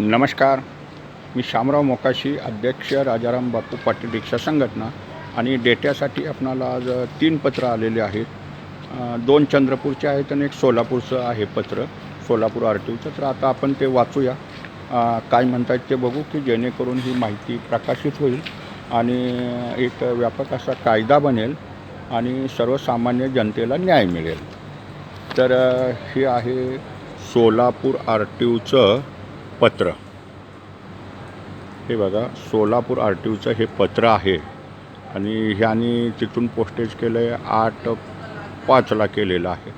नमस्कार. मी शामराव मोकाशी अध्यक्ष राजाराम बापू पाटील रिक्षा संघटना आणि डेट्यासाठी आपणाला आज तीन पत्र आलेले आहेत. दोन चंद्रपूरचे आहेत आणि एक सोलापूरचं आहे पत्र. सोलापूर आर टी ओचं तर आता आपण ते वाचूया. काय म्हणतायत ते बघू की जेणेकरून ही माहिती प्रकाशित होईल आणि एक व्यापक असा कायदा बनेल आणि सर्वसामान्य जनतेला न्याय मिळेल. तर हे आहे सोलापूर आर टी ओचं पत्र. हे बघा सोलापूर आर टी ओचं हे पत्र आहे. आणि ह्यानी तिथून पोस्टेज केलं आहे आठ पाचला केलेलं आहे.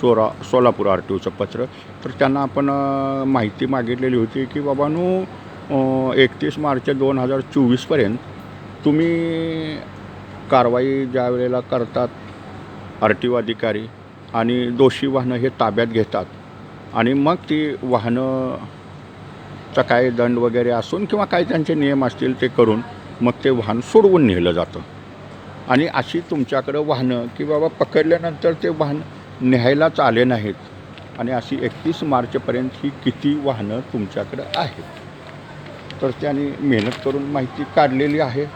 सोरा सोलापूर आर टी ओचं पत्र. तर त्यांना आपण माहिती मागितलेली होती की बाबांनो एकतीस मार्च दोन हजार चोवीसपर्यंत तुम्ही कारवाई ज्या वेळेला करतात आर टी ओ अधिकारी आणि दोषी वाहनं हे ताब्यात घेतात आणि मग ती वाहनं चा काय दंड वगैरे असून किंवा काही त्यांचे नियम असतील ते करून मग ते वाहन सोडवून नेलं जातं. आणि अशी तुमच्याकडं वाहनं की बाबा पकडल्यानंतर ते वाहन न्यायलाच आले नाहीत. आणि अशी एकतीस मार्चपर्यंत ही किती वाहनं तुमच्याकडं आहेत? तर त्यांनी मेहनत करून माहिती काढलेली आहे.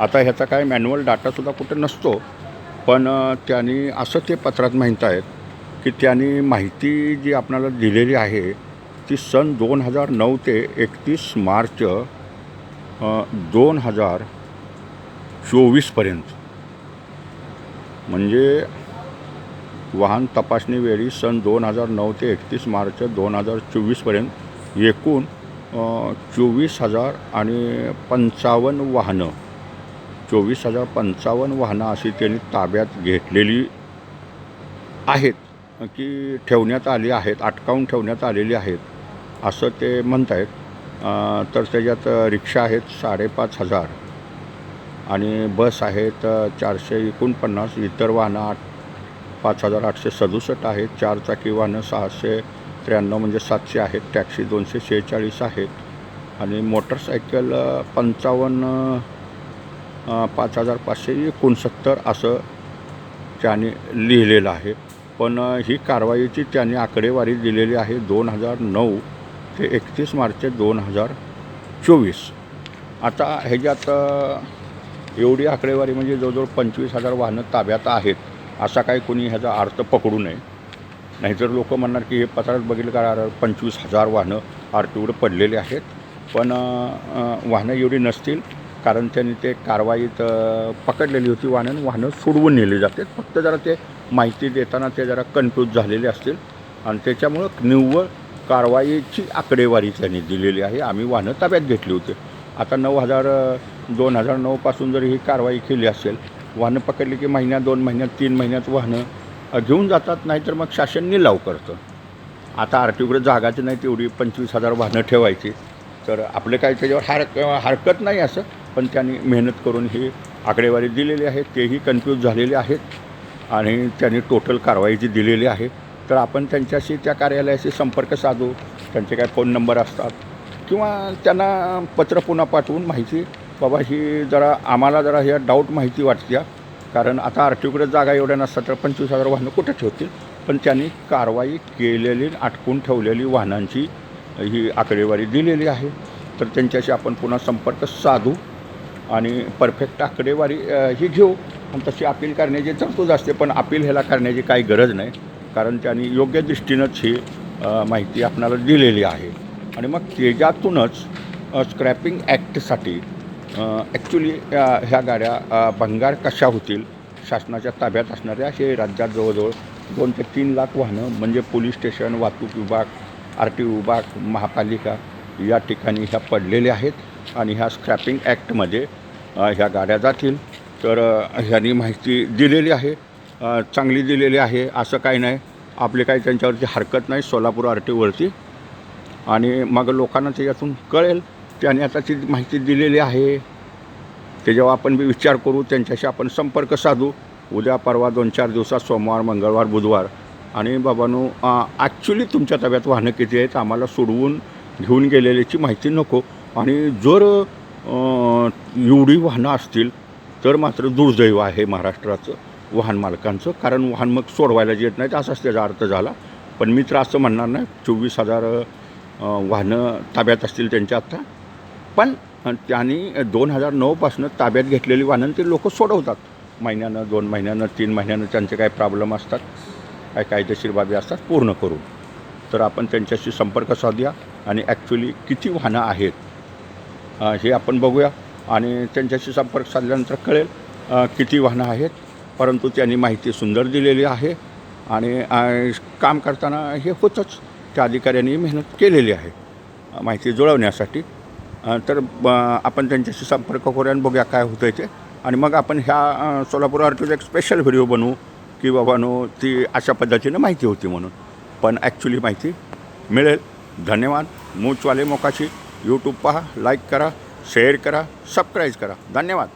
आता ह्याचा काय मॅन्युअल डाटासुद्धा कुठं नसतो. पण त्यांनी असं ते पत्रात माहीत आहेत की त्यांनी माहिती जी आपणाला दिलेली आहे ती म्हणजे सन दोन हजार नऊ ते एकतीस मार्च दोन हजार चोवीसपर्यंत म्हणजे वाहन तपासणीवेळी सन दोन हजार नऊ ते एकतीस मार्च दोन हजार चोवीसपर्यंत एकूण चोवीस हजार आणि पंचावन्न वाहनं चोवीस हजार पंचावन्न वाहनं अशी त्यांनी ताब्यात घेतलेली आहेत. की ठेवण्यात आली आहेत अटकावून ठेवण्यात आलेली आहेत. असं ते म्हणत आहेत तर त्याच्यात रिक्षा आहेत साडेपाच हजार आणि बस आहेत चारशे एकोणपन्नास इतर वाहनं आठ पाच हजार आठशे सदुसष्ट आहेत चारचाकी वाहनं सहाशे त्र्याण्णव म्हणजे सातशे आहेत टॅक्सी दोनशे शेहेचाळीस आहेत आणि मोटरसायकल पंचावन्न पाच हजार पाचशे एकोणसत्तर असं त्याने लिहिलेलं आहे. पण ही कारवाईची त्याने आकडेवारी दिलेली आहे दोन हजार नऊ. ते एकतीस मार्च दोन हजार चोवीस. आता ह्याच्यात एवढी आकडेवारी म्हणजे जवळजवळ पंचवीस हजार वाहनं ताब्यात आहेत असा काही कोणी ह्याचा अर्थ पकडू नये. नाहीतर लोक म्हणणार की हे पत्रात बघितलं का पंचवीस हजार वाहनं आर टी ओवर पडलेली आहेत. पण वाहनं एवढी नसतील कारण त्यांनी ते कारवाईत पकडलेली होती वाहनं वाहनं सोडवून नेली जातात फक्त जरा ते माहिती देताना ते जरा कन्फ्यूज झालेले असतील. आणि त्याच्यामुळं निव्वळ कारवाईची आकडेवारी त्यांनी दिलेली आहे. आम्ही वाहनं ताब्यात घेतली होती. आता नऊ हजार दोन हजार नऊपासून जर ही कारवाई केली असेल वाहनं पकडली की महिन्यात दोन महिन्यात तीन महिन्यात वाहनं घेऊन जातात नाहीतर मग शासन निलाव करतं. आता आर टी जागाची नाही तेवढी पंचवीस हजार वाहनं ठेवायची. तर आपलं काही त्याच्यावर हार हरकत नाही असं पण त्यांनी मेहनत करून ही आकडेवारी दिलेली आहे. तेही कन्फ्यूज झालेले आहेत. आणि त्यांनी टोटल कारवाई जी दिलेली आहे तर आपण त्यांच्याशी त्या कार्यालयाशी संपर्क साधू त्यांचे काय फोन नंबर असतात. किंवा त्यांना पत्र पुन्हा पाठवून माहिती बाबा ही जरा आम्हाला जरा ह्या डाऊट माहिती वाटते कारण आता आर टी ओकडे जागा एवढ्या नसतात तर पंचवीस हजार वाहनं कुठं ठेवतील? पण त्यांनी कारवाई केलेली अटकून ठेवलेली वाहनांची ही आकडेवारी दिलेली आहे. तर त्यांच्याशी आपण पुन्हा संपर्क साधू आणि परफेक्ट आकडेवारी ही घेऊ. आणि तशी अपील करण्याची तरतूद असते पण अपील ह्याला करण्याची काही गरज नाही. कारण त्यांनी योग्य दृष्टीनंच ही माहिती आपणाला दिलेली आहे. आणि मग त्याच्यातूनच स्क्रॅपिंग ॲक्टसाठी ॲक्च्युली ह्या गाड्या भंगार कशा होतील शासनाच्या ताब्यात असणाऱ्या हे राज्यात जवळजवळ दोन ते तीन लाख वाहनं म्हणजे पोलीस स्टेशन वाहतूक विभाग आर टी विभाग महापालिका या ठिकाणी ह्या पडलेल्या आहेत. आणि ह्या स्क्रॅपिंग ॲक्टमध्ये ह्या गाड्या जातील. तर ह्यांनी माहिती दिलेली आहे चांगली दिलेली आहे असं काही नाही. आपले काही त्यांच्यावरती हरकत नाही सोलापूर आर टी ओवरती आणि मग लोकांना त्याच्यातून कळेल त्याने आता ती माहिती दिलेली आहे. त्याच्यावर आपण बी विचार करू त्यांच्याशी आपण संपर्क साधू. उद्या परवा दोन चार दिवसात सोमवार मंगळवार बुधवार. आणि बाबांनो ॲक्च्युली तुमच्या ताब्यात वाहनं किती आहेत आम्हाला सोडवून घेऊन गेलेल्याची माहिती नको. आणि जर एवढी वाहनं असतील तर मात्र दुर्दैव आहे महाराष्ट्राचं. वाहन मालकांचं कारण वाहन मग सोडवायला येत नाहीत असाच त्याचा अर्थ झाला. पण मी तर असं म्हणणार नाही चोवीस हजार वाहनं ताब्यात असतील त्यांच्या आत्ता पण त्यांनी दोन हजार नऊपासनं ताब्यात घेतलेली वाहनं ते लोक सोडवतात. महिन्यानं दोन महिन्यानं तीन महिन्यानं त्यांचे काय प्रॉब्लेम असतात काय कायदेशीर बाबी असतात पूर्ण करून. तर आपण त्यांच्याशी संपर्क साधूया आणि ॲक्च्युली किती वाहनं आहेत हे आपण बघूया. आणि त्यांच्याशी संपर्क साधल्यानंतर कळेल किती वाहनं आहेत परंतु त्यांनी माहिती सुंदर दिलेली आहे आणि काम करताना हे होतंच. त्या अधिकाऱ्यांनी मेहनत केलेली आहे माहिती जुळवण्यासाठी. तर ब आपण त्यांच्याशी संपर्क करूया आणि बघूया काय होतं ते. आणि मग आपण ह्या सोलापूर आरटीओचा एक स्पेशल व्हिडिओ बनवू की बाबानो ती अशा पद्धतीनं माहिती होती म्हणून. पण ॲक्च्युली माहिती मिळेल. धन्यवाद. मूचवाले मोकाशी. यूट्यूब पहा लाईक करा शेअर करा सबस्क्राईब करा. धन्यवाद.